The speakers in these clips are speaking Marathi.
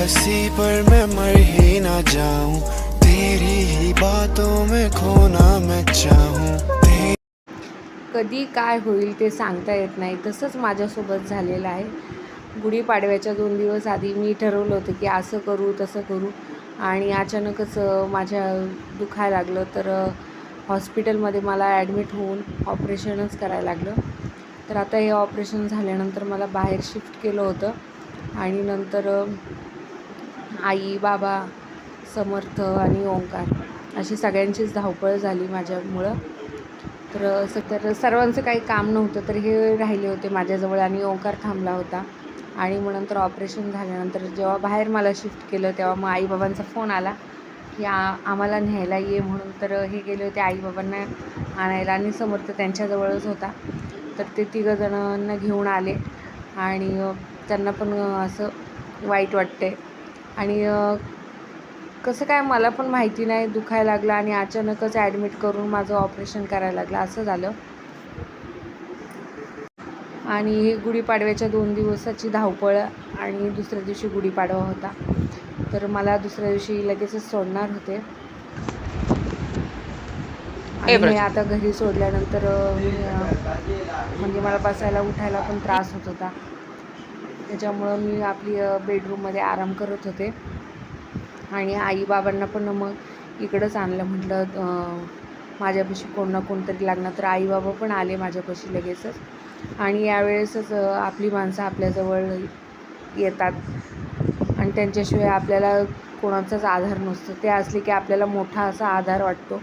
हंसी पर मैं मर ही ना जाऊं। तेरी ही बातों में खोना मैं चाहूं। कधी काय होईल ते सांगता येत नाही. तसंच माझ्यासोबत झालेलं आहे. गुढीपाडव्याच्या दोन दिवस आधी मी ठरवलं होतं की असं करू तसं करू. आणि अचानकच माझ्या दुखायला लागलं. तर हॉस्पिटलमध्ये मला ॲडमिट होऊन ऑपरेशनच करायला लागलं. तर आता हे ऑपरेशन झाल्यानंतर मला बाहेर शिफ्ट केलं होतं. आणि नंतर आई बाबा समर्थ आणि ओंकार अशी सगळ्यांचीच धावपळ झाली माझ्यामुळं. तर असं तर सर्वांचं काही काम नव्हतं तर हे राहिले होते माझ्याजवळ आणि ओंकार थांबला होता. आणि मग नंतर ऑपरेशन झाल्यानंतर जेव्हा बाहेर मला शिफ्ट केलं तेव्हा मग आईबाबांचा फोन आला की आ आम्हाला न्यायला ये म्हणून. तर हे गेले होते आईबाबांना आणायला आणि समर्थ त्यांच्याजवळच होता. तर ते तिघं जणांना घेऊन आले आणि त्यांना पण असं वाईट वाटते आणि कसं काय मला पण माहिती नाही दुखायला लागलं आणि अचानकच ॲडमिट करून माझं ऑपरेशन करायला लागलं असं झालं. आणि हे गुढीपाडव्याच्या दोन दिवसाची धावपळ आणि दुसऱ्या दिवशी गुढीपाडवा होता. तर मला दुसऱ्या दिवशी लगेचच सोडणार होते. आणि आता घरी सोडल्यानंतर म्हणजे मला बसायला उठायला पण त्रास होत होता. त्याच्यामुळं मी आपली बेडरूममध्ये आराम करत होते. आणि आईबाबांना पण मग इकडंच आणलं. म्हटलं माझ्यापाशी कोण ना कोणतरी लागणार. तर आईबाबा पण आले माझ्यापाशी लगेचच. आणि यावेळेसच आपली माणसं आपल्याजवळ येतात. आणि त्यांच्याशिवाय आपल्याला कोणाचाच आधार नसतो. ते असले की आपल्याला मोठा असा आधार वाटतो.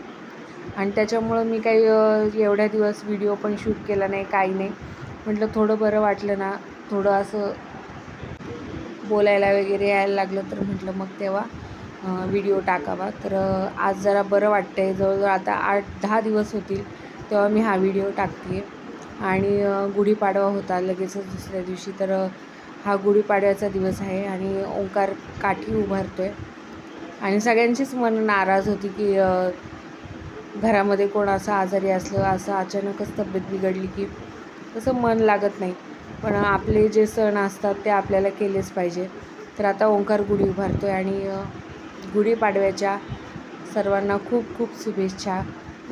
आणि त्याच्यामुळं मी काही एवढ्या दिवस व्हिडिओ पण शूट केला नाही काही नाही. म्हटलं थोडं बरं वाटलं ना. थोडं असं बोलायला वगैरे यायला लागलं तर म्हटलं मग तेव्हा व्हिडिओ टाकावा. तर आज जरा बरं वाटतं आहे जवळजवळ आता आठ दहा दिवस होतील तेव्हा मी हा व्हिडिओ टाकते आणि गुढीपाडवा होता लगेचच दुसऱ्या दिवशी. तर हा गुढीपाडव्याचा दिवस आहे आणि ओंकार काठी उभारतो आहे आणि सगळ्यांचीच मन नाराज होती की घरामध्ये कोण असं आजारी असलं असं अचानकच तब्येत बिघडली की तसं मन लागत नाही. पण आपले जे सण असतात ते आपल्याला केलेच पाहिजे. तर आता ओंकार गुढी उभारतो आहे आणि गुढीपाडव्याच्या सर्वांना खूप खूप शुभेच्छा.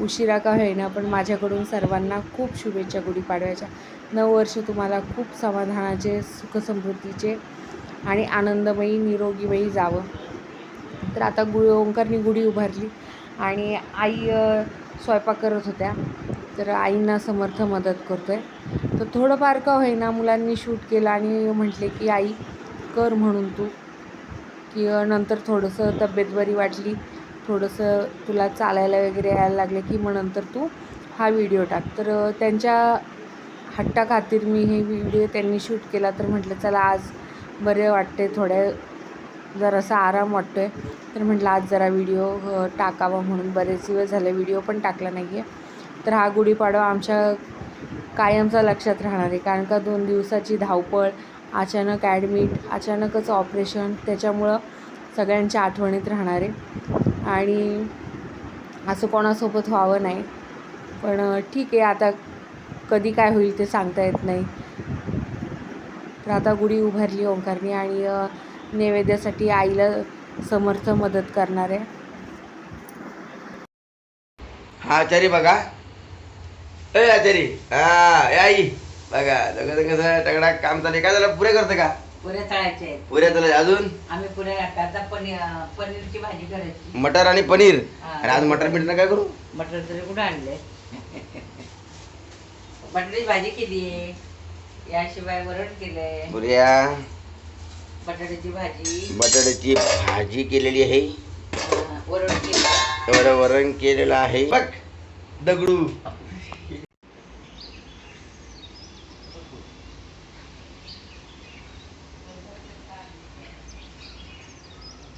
उशिरा का होईना पण माझ्याकडून सर्वांना खूप शुभेच्छा गुढीपाडव्याच्या नऊ वर्ष तुम्हाला खूप समाधानाचे सुखसमृद्धीचे आणि आनंदमयी निरोगीमयी जावं. तर आता गु ओंकारनी गुढी उभारली आणि आई स्वयंपाक करत होत्या. तर आईंना समर्थ मदत करतो आहे तर थोडंफार का होईना मुलांनी शूट केलं आणि म्हटले की आई कर म्हणून तू की नंतर थोडंसं तब्येत बरी वाटली थोडंसं तुला चालायला वगैरे यायला लागले की मग नंतर तू हा व्हिडिओ टाक. तर त्यांच्या हट्टाखातीर मी हे व्हिडिओ त्यांनी शूट केला तर म्हटलं चला आज बरे वाटते थोड्या जरासा आराम वाटतो आहे तर म्हटलं आज जरा व्हिडिओ टाकावा म्हणून बरेच दिवस झाले व्हिडिओ पण टाकला नाही आहे तर हा गुढीपाडवा आमच्या कायमचा लक्षात राहणार आहे. कारण का दोन दिवसाची धावपळ अचानक ॲडमिट अचानकच ऑपरेशन त्याच्यामुळं सगळ्यांच्या आठवणीत राहणार आहे. आणि असं कोणासोबत व्हावं नाही. पण ठीक आहे आता कधी काय होईल ते सांगता येत नाही. तर आता गुढी उभारली ओंकारणी आणि नैवेद्यासाठी आईला समर्थ मदत करणार आहे. हा आचारी बघा. ए आचारी. हा ए आई. बघा सगळं कसं टगडा काम चालू आहे. काय झालं? पुरे करतं का? पुऱ्या तळायच्या आहेत. पुऱ्या चालू अजून? आम्ही पुऱ्या आता पनीर पनीरची भाजी करायची. मटर आणि पनीर. हा. आणि आज मटर पनीर काय करू. मटर तरी कुठं आणले? बटाट्याची भाजी केली याशिवाय वरण केलंय. पुऱ्या. बटाट्याची भाजी. बटाट्याची भाजी केलेली आहे. अं, वरण केलं वर वरण केलेलं आहे. बघ दगडू.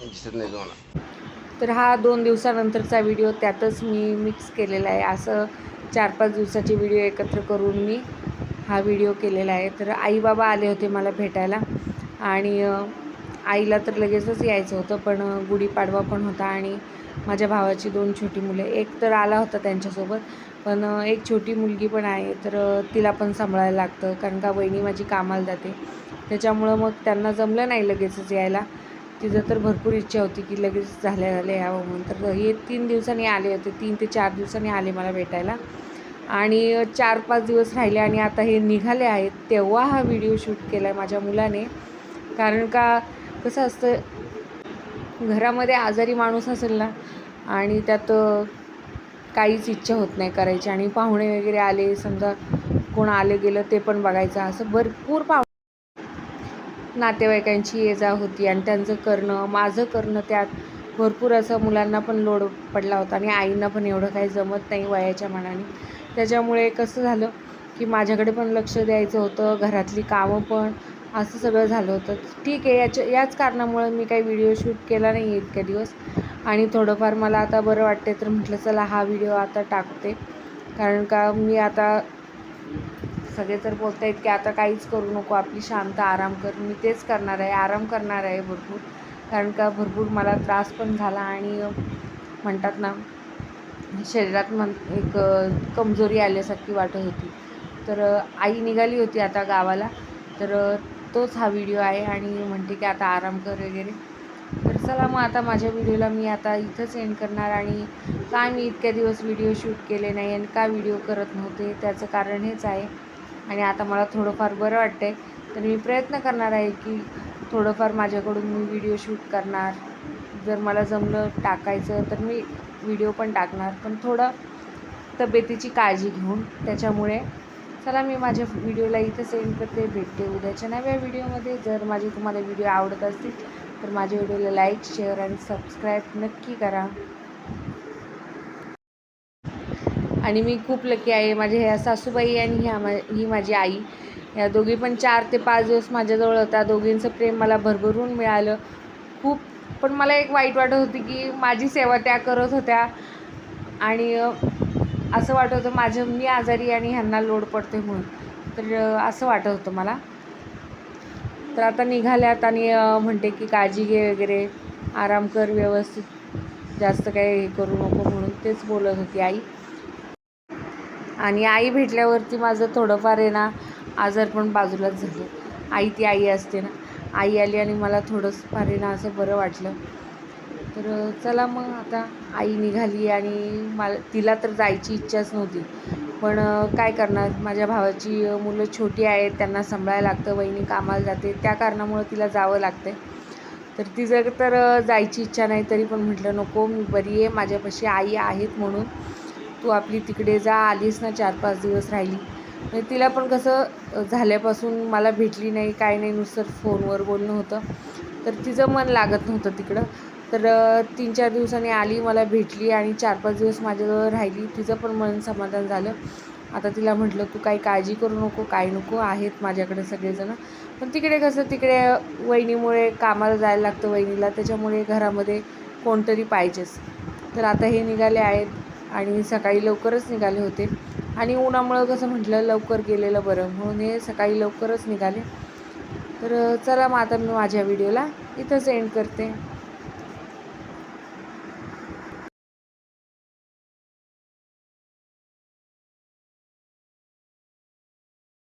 दिसत नाही तुम्हाला. तर हा दोन दिवसानंतरचा व्हिडिओ त्यातच मी मिक्स केलेला आहे. असं चार पाच दिवसाचे व्हिडिओ एकत्र करून मी हा व्हिडिओ केलेला आहे. तर आई बाबा आले होते मला भेटायला. आणि आईला तर लगेचच यायचं होतं पण गुढीपाडवा पण होता आणि माझ्या भावाची दोन छोटी मुले. एक तर आला होता त्यांच्यासोबत पण एक छोटी मुलगी पण आहे तर तिला पण सांभाळायला लागतं कारण का वहिनी माझी कामाला जाते. त्याच्यामुळं मग त्यांना जमलं नाही लगेचच यायला. तिचं तर भरपूर इच्छा होती की लगेच झाल्या झाल्या यावं म्हणून. तर हे तीन दिवसांनी आले होते तीन ते चार दिवसांनी आले मला भेटायला. आणि चार पाच दिवस राहिले आणि आता हे निघाले आहेत. तेव्हा हा व्हिडिओ शूट केला आहे माझ्या मुलाने. कारण का कसं असतं घरामध्ये आजारी माणूस असेल ना आणि त्यात काहीच इच्छा होत नाही करायची आणि पाहुणे वगैरे आले समजा कोण आले गेलं ते पण बघायचं असं भरपूर पाहु नातेवाईकांची ये जा होती आणि त्यांचं करणं माझं करणं त्यात भरपूर असं मुलांना पण लोड पडला होता आणि आईंना पण एवढं काही जमत नाही वयाच्या मानाने. त्याच्यामुळे कसं झालं की माझ्याकडे पण लक्ष द्यायचं होतं घरातली कामं पण असं सगळं झालं होतं. ठीक आहे याच्या याच कारणामुळे मी काही व्हिडिओ शूट केला नाही इतक्या दिवस. आणि थोडंफार मला आता बरं वाटते तर म्हटलं चला हा व्हिडिओ आता टाकते. कारण का मी आता सगळे तर बोलत आहेत की आता काहीच करू नको आपली शांत आराम कर. मी तेच करणार आहे आराम करणार आहे भरपूर. कारण का भरपूर मला त्रास पण झाला आणि म्हणतात ना शरीरात म्हण एक कमजोरी आल्यासारखी वाटत होती. तर आई निघाली होती आता गावाला. तर तोच हा व्हिडिओ आहे आणि म्हणते की आता आराम कर वगैरे. तर चला मग आता माझ्या व्हिडिओला मी आता इथंच एंड करणार आणि का मी इतक्या दिवस व्हिडिओ शूट केले नाही आणि का व्हिडिओ करत नव्हते त्याचं कारण हेच आहे. आणि आता मला थोडंफार बरं वाटतं आहे तर मी प्रयत्न करणार आहे की थोडंफार माझ्याकडून मी व्हिडिओ शूट करणार. जर मला जमलं टाकायचं तर मी व्हिडिओ पण टाकणार. पण थोडं तब्येतीची काळजी घेऊन त्याच्यामुळे चला मी माझ्या व्हिडिओला इथं सेंड करते. भेटते उद्याच्या नव्या व्हिडिओमध्ये. जर माझे तुम्हाला व्हिडिओ आवडत असतील तर माझ्या व्हिडिओला लाईक शेअर आणि सबस्क्राईब नक्की करा. आणि मी खूप लकी आहे. माझ्या ह्या सासूबाई आणि ह्या मा ही माझी आई या दोघी पण चार ते पाच दिवस माझ्याजवळ होत्या. दोघींचं प्रेम मला भरभरून मिळालं. खूप पण मला एक वाईट वाटत होती की माझी सेवा त्या करत होत्या. आणि असं वाटत होतं माझं मी आजारी आणि ह्यांना लोड पडते म्हणून. तर असं वाटत होतं मला. तर आता निघाल्यात आणि म्हणते की काळजी घे वगैरे. आराम कर व्यवस्थित. जास्त काही हे करू नको म्हणून तेच बोलत होती आई. आणि आई भेटल्यावरती माझं थोडंफार आहे ना आजार पण बाजूलाच झालं. आई ती आई असते ना. आई आली आणि मला थोडंसं फार आहे ना असं बरं वाटलं. तर चला मग आता आई निघाली आणि मला तिला तर जायची इच्छाच नव्हती. पण काय करणार? माझ्या भावाची मुलं छोटी आहेत त्यांना सांभाळायला लागतं वहिनी कामाला जाते. त्या कारणामुळं तिला जावं लागतं तर तिचं तर जायची इच्छा नाही तरी पण म्हटलं नको मी बरी आहे माझ्यापाशी आई आहेत म्हणून. तू आपली तिकडे जा आलीस ना चार पाच दिवस राहिली. म्हणजे तिला पण कसं झाल्यापासून मला भेटली नाही काय नाही नुसतं फोनवर बोलणं होतं. तर तिचं मन लागत नव्हतं तिकडं. तर तीन चार दिवसांनी आली मला भेटली आणि चार पाच दिवस माझ्याजवळ राहिली. तिचं पण मन समाधान झालं. आता तिला म्हटलं तू काही काळजी करू नको काय नको आहेत माझ्याकडे सगळेजणं. पण तिकडे कसं तिकडे वहिनीमुळे कामाला जायला लागतं वहिनीला. त्याच्यामुळे घरामध्ये कोणतरी पाहिजेच. तर आता हे निघाले आहेत आणि सकाळी लवकरच निघाले होते. आणि उन्हामुळं कसं म्हटलं लवकर गेलेलं बरं. म्हणून हे सकाळी लवकरच निघाले. तर चला मग आता मी माझ्या व्हिडिओला इथंच एंड करते.